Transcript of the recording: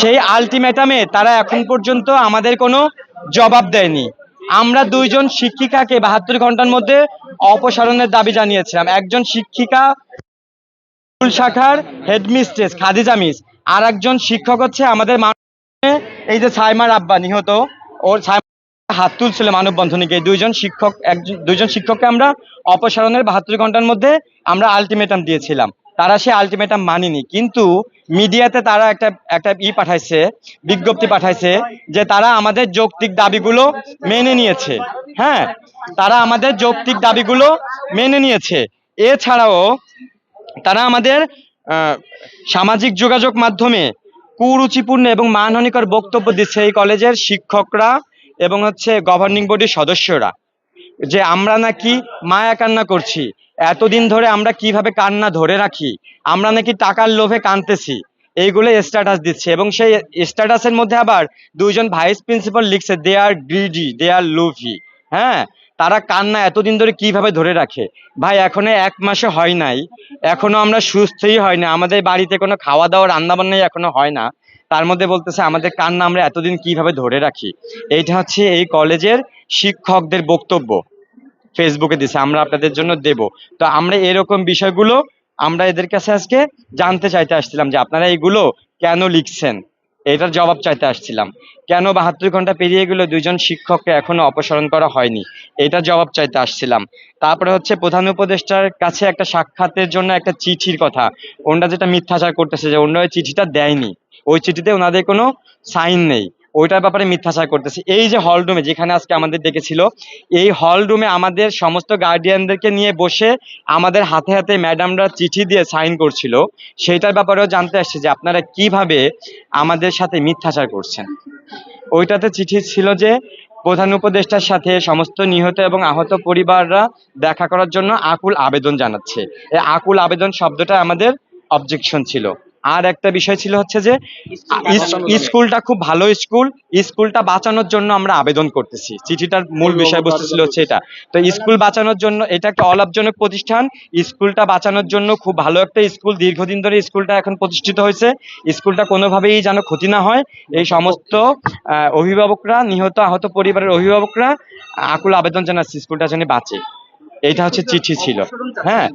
সেই আলটিমেটামে তারা এখন পর্যন্ত আমাদের কোনো জবাব দেয়নি। আমরা দুইজন শিক্ষিকাকে বাহাত্তর ঘণ্টার মধ্যে অপসারণের দাবি জানিয়েছিলাম। একজন শিক্ষিকা স্কুল শাখার হেডমিস্ট্রেস খাদিজা মিস আর একজন শিক্ষক হচ্ছে আমাদের এই যে সাইমার আব্বা নিহত, ওর হাত তুলছিল মানববন্ধনীকে। এই দুইজন শিক্ষক, একজন, দুইজন শিক্ষককে আমরা অপসারণের বাহাত্তর ঘণ্টার মধ্যে আমরা আলটিমেটাম দিয়েছিলাম। তারা সে আলটিমেটাম মানেনি। কিন্তু মিডিয়াতে তারা একটা একটা ই পাঠাইছে, বিজ্ঞপ্তি পাঠাইছে যে তারা আমাদের যৌক্তিক দাবিগুলো মেনে নিয়েছে। হ্যাঁ তারা আমাদের যৌক্তিক দাবিগুলো মেনে নিয়েছে। এছাড়াও তারা আমাদের সামাজিক যোগাযোগ মাধ্যমে কুরুচিপূর্ণ এবং মানহানিকর বক্তব্য দিচ্ছে এই কলেজের শিক্ষকরা এবং হচ্ছে গভর্নিং বডির সদস্যরা। যে আমরা নাকি মায়া কান্না করছি। এতদিন ধরে আমরা কীভাবে কান্না ধরে রাখি? আমরা নাকি টাকার লোভে কানতেছি এইগুলো স্ট্যাটাস দিচ্ছে এবং সেই স্ট্যাটাসের মধ্যে আবার দুইজন ভাইস প্রিন্সিপাল লিখছে দে আর গ্রিডি দে আর লুভি হ্যাঁ? তারা কান্না এতদিন ধরে কীভাবে ধরে রাখে? ভাই, এখনও এক মাসে হয় নাই। এখনও আমরা সুস্থই হয় না। আমাদের বাড়িতে কোনো খাওয়া দাওয়া রান্না বান্নাই এখনও হয় না। তার মধ্যে বলতেছে, আমাদের কান্না আমরা এতদিন কীভাবে ধরে রাখি? এইটা হচ্ছে এই কলেজের শিক্ষকদের বক্তব্য। ফেসবুকে দিছে, আমরা আপনাদের জন্য দেব। তো আমরা এরকম বিষয়গুলো আমরা এদের কাছে আজকে জানতে চাইতে আসছিলাম যে আপনারা এইগুলো কেন লিখছেন? এটার জবাব চাইতে আসছিলাম। কেন বাহাত্তর ঘণ্টা পেরিয়ে গেল, দুইজন শিক্ষককে এখনও অপসারণ করা হয়নি? এটার জবাব চাইতে আসছিলাম। তারপরে হচ্ছে প্রধান উপদেষ্টার কাছে একটা সাক্ষাতের জন্য একটা চিঠির কথা। ওনারা যেটা মিথ্যাচার করতেছে যে ওনারা ওই চিঠিটা দেয়নি। ওই চিঠিতে ওনাদের কোনো সাইন নেই। ওইটার ব্যাপারে মিথ্যাচার করতেছে। এই যে হল রুমে যেখানে আজকে আমাদের ডেকেছিল, এই হল রুমে আমাদের সমস্ত গার্ডিয়ানদেরকে নিয়ে বসে আমাদের হাতে হাতে ম্যাডামরা চিঠি দিয়ে সাইন করছিল। সেইটার ব্যাপারেও জানতে আসছে যে আপনারা কীভাবে আমাদের সাথে মিথ্যাচার করছেন। ওইটাতে চিঠি ছিল যে প্রধান উপদেষ্টার সাথে সমস্ত নিহত এবং আহত পরিবাররা দেখা করার জন্য আকুল আবেদন জানাচ্ছে। এই আকুল আবেদন শব্দটা আমাদের অবজেকশন ছিল। আর একটা বিষয় ছিল হচ্ছে যে স্কুলটা খুব ভালো স্কুল। স্কুলটা বাঁচানোর জন্য আমরা আবেদন করতেছি। চিঠিটার মূল বিষয়বস্তু ছিল হচ্ছে এটা। তো স্কুল বাঁচানোর জন্য এটা একটা অলাভজনক প্রতিষ্ঠান। স্কুলটা বাঁচানোর জন্য খুব ভালো একটা স্কুল। দীর্ঘদিন ধরে স্কুলটা এখন প্রতিষ্ঠিত হয়েছে। স্কুলটা কোনোভাবেই যেন ক্ষতি না হয়। এই সমস্ত আহ, অভিভাবকরা নিহত আহত পরিবারের অভিভাবকরা আকুল আবেদন জানাচ্ছে স্কুলটা যেন বাঁচে। এইটা হচ্ছে চিঠি ছিল। হ্যাঁ।